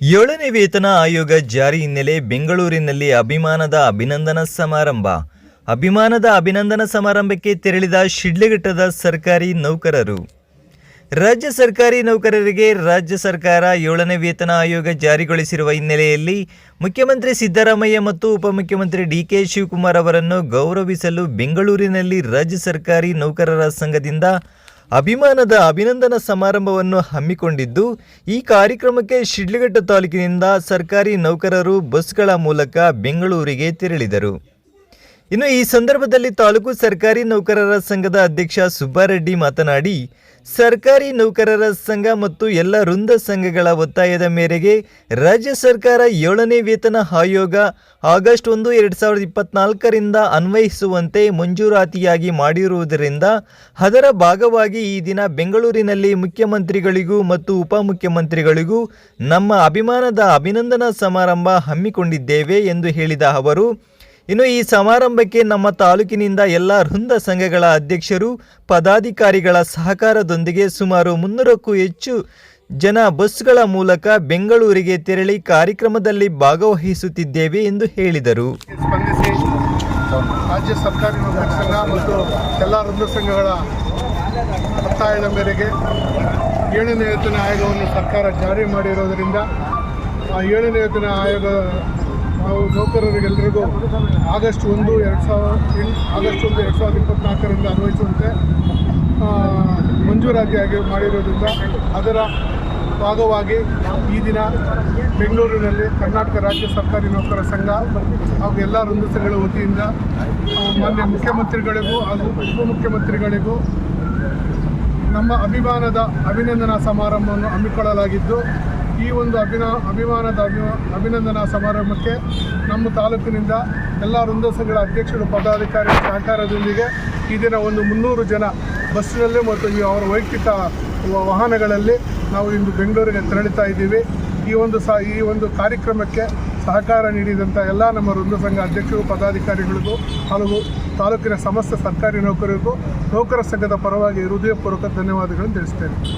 ಏಳನೇ ವೇತನ ಆಯೋಗ ಜಾರಿ ಹಿನ್ನೆಲೆ ಬೆಂಗಳೂರಿನಲ್ಲಿ ಅಭಿಮಾನದ ಅಭಿನಂದನಾ ಸಮಾರಂಭ. ಅಭಿಮಾನದ ಅಭಿನಂದನಾ ಸಮಾರಂಭಕ್ಕೆ ತೆರಳಿದ ಶಿಡ್ಲಘಟ್ಟದ ಸರ್ಕಾರಿ ನೌಕರರು. ರಾಜ್ಯ ಸರ್ಕಾರಿ ನೌಕರರಿಗೆ ರಾಜ್ಯ ಸರ್ಕಾರ ಏಳನೇ ವೇತನ ಆಯೋಗ ಜಾರಿಗೊಳಿಸಿರುವ ಹಿನ್ನೆಲೆಯಲ್ಲಿ ಮುಖ್ಯಮಂತ್ರಿ ಸಿದ್ದರಾಮಯ್ಯ ಮತ್ತು ಉಪಮುಖ್ಯಮಂತ್ರಿ ಡಿ ಕೆ ಶಿವಕುಮಾರ್ ಅವರನ್ನು ಗೌರವಿಸಲು ಬೆಂಗಳೂರಿನಲ್ಲಿ ರಾಜ್ಯ ಸರ್ಕಾರಿ ನೌಕರರ ಸಂಘದಿಂದ ಅಭಿಮಾನದ ಅಭಿನಂದನಾ ಸಮಾರಂಭವನ್ನು ಹಮ್ಮಿಕೊಂಡಿದ್ದು ಈ ಕಾರ್ಯಕ್ರಮಕ್ಕೆ ಶಿಡ್ಲಘಟ್ಟ ತಾಲೂಕಿನಿಂದ ಸರ್ಕಾರಿ ನೌಕರರು ಬಸ್ಗಳ ಮೂಲಕ ಬೆಂಗಳೂರಿಗೆ ತೆರಳಿದರು. ಇನ್ನು ಈ ಸಂದರ್ಭದಲ್ಲಿ ತಾಲೂಕು ಸರ್ಕಾರಿ ನೌಕರರ ಸಂಘದ ಅಧ್ಯಕ್ಷ ಸುಬ್ಬಾರೆಡ್ಡಿ ಮಾತನಾಡಿ, ಸರ್ಕಾರಿ ನೌಕರರ ಸಂಘ ಮತ್ತು ಎಲ್ಲ ವೃಂದ ಸಂಘಗಳ ಒತ್ತಾಯದ ಮೇರೆಗೆ ರಾಜ್ಯ ಸರ್ಕಾರ ಏಳನೇ ವೇತನ ಆಯೋಗ ಆಗಸ್ಟ್ ಒಂದು ಎರಡು ಸಾವಿರದ ಇಪ್ಪತ್ನಾಲ್ಕರಿಂದ ಅನ್ವಯಿಸುವಂತೆ ಮಂಜೂರಾತಿಯಾಗಿ ಮಾಡಿರುವುದರಿಂದ ಅದರ ಭಾಗವಾಗಿ ಈ ದಿನ ಬೆಂಗಳೂರಿನಲ್ಲಿ ಮುಖ್ಯಮಂತ್ರಿಗಳಿಗೂ ಮತ್ತು ಉಪಮುಖ್ಯಮಂತ್ರಿಗಳಿಗೂ ನಮ್ಮ ಅಭಿಮಾನದ ಅಭಿನಂದನಾ ಸಮಾರಂಭ ಹಮ್ಮಿಕೊಂಡಿದ್ದೇವೆ ಎಂದು ಹೇಳಿದ ಅವರು. ಇನ್ನು ಈ ಸಮಾರಂಭಕ್ಕೆ ನಮ್ಮ ತಾಲೂಕಿನಿಂದ ಎಲ್ಲ ವೃಂದ ಸಂಘಗಳ ಅಧ್ಯಕ್ಷರು, ಪದಾಧಿಕಾರಿಗಳ ಸಹಕಾರದೊಂದಿಗೆ ಸುಮಾರು ಮುನ್ನೂರಕ್ಕೂ ಹೆಚ್ಚು ಜನ ಬಸ್ಗಳ ಮೂಲಕ ಬೆಂಗಳೂರಿಗೆ ತೆರಳಿ ಕಾರ್ಯಕ್ರಮದಲ್ಲಿ ಭಾಗವಹಿಸುತ್ತಿದ್ದೇವೆ ಎಂದು ಹೇಳಿದರು. ರಾಜ್ಯ ಸರ್ಕಾರಿ ಸಂಘ ಮತ್ತು ಎಲ್ಲ ವೃಂದ ಸಂಘಗಳ ಒತ್ತಾಯದ ಮೇರೆಗೆ ಏಳನೇ ವೇತನ ಆಯೋಗವನ್ನು ಸರ್ಕಾರ ಜಾರಿ ಮಾಡಿರೋದರಿಂದ ಆ ಏಳನೇ ವೇತನ ಆಯೋಗ ನಾವು ನೌಕರರಿಗೆಲ್ಲರಿಗೂ ಆಗಸ್ಟ್ ಒಂದು, ಎರಡು ಸಾವಿರ ಆಗಸ್ಟ್ ಒಂದು, ಎರಡು ಸಾವಿರದ ಇಪ್ಪತ್ನಾಲ್ಕರಿಂದ ಅನ್ವಯಿಸುವಂತೆ ಮಂಜೂರಾತಿ ಆಗಿ ಮಾಡಿರೋದ್ರಿಂದ ಅದರ ಭಾಗವಾಗಿ ಈ ದಿನ ಬೆಂಗಳೂರಿನಲ್ಲಿ ಕರ್ನಾಟಕ ರಾಜ್ಯ ಸರ್ಕಾರಿ ನೌಕರರ ಸಂಘ ಹಾಗೂ ಎಲ್ಲ ವೃಂದ ಸಂಘಗಳ ವತಿಯಿಂದ ಮಾನ್ಯ ಮುಖ್ಯಮಂತ್ರಿಗಳಿಗೂ ಹಾಗೂ ಉಪಮುಖ್ಯಮಂತ್ರಿಗಳಿಗೂ ನಮ್ಮ ಅಭಿಮಾನದ ಅಭಿನಂದನಾ ಸಮಾರಂಭವನ್ನು ಹಮ್ಮಿಕೊಳ್ಳಲಾಗಿದ್ದು ಈ ಒಂದು ಅಭಿನ, ಅಭಿಮಾನದ ಅಭಿಮ ಅಭಿನಂದನಾ ಸಮಾರಂಭಕ್ಕೆ ನಮ್ಮ ತಾಲೂಕಿನಿಂದ ಎಲ್ಲ ವೃಂದ ಸಂಘಗಳ ಅಧ್ಯಕ್ಷರು ಪದಾಧಿಕಾರಿ ಸಹಕಾರದೊಂದಿಗೆ ಈ ದಿನ ಒಂದು ಮುನ್ನೂರು ಜನ ಬಸ್ಸಿನಲ್ಲಿ ಮತ್ತು ಅವರ ವೈಯಕ್ತಿಕ ವಾಹನಗಳಲ್ಲಿ ನಾವು ಇಂದು ಬೆಂಗಳೂರಿಗೆ ತೆರಳುತ್ತಾ ಇದ್ದೀವಿ. ಈ ಒಂದು ಸಹ ಈ ಒಂದು ಕಾರ್ಯಕ್ರಮಕ್ಕೆ ಸಹಕಾರ ನೀಡಿದಂಥ ಎಲ್ಲ ನಮ್ಮ ವೃಂದ ಸಂಘ ಅಧ್ಯಕ್ಷರು, ಪದಾಧಿಕಾರಿಗಳಿಗೂ ಹಾಗೂ ತಾಲೂಕಿನ ಸಮಸ್ತ ಸರ್ಕಾರಿ ನೌಕರರಿಗೂ ನೌಕರ ಸಂಘದ ಪರವಾಗಿ ಹೃದಯಪೂರ್ವಕ ಧನ್ಯವಾದಗಳನ್ನು ತಿಳಿಸ್ತೇನೆ.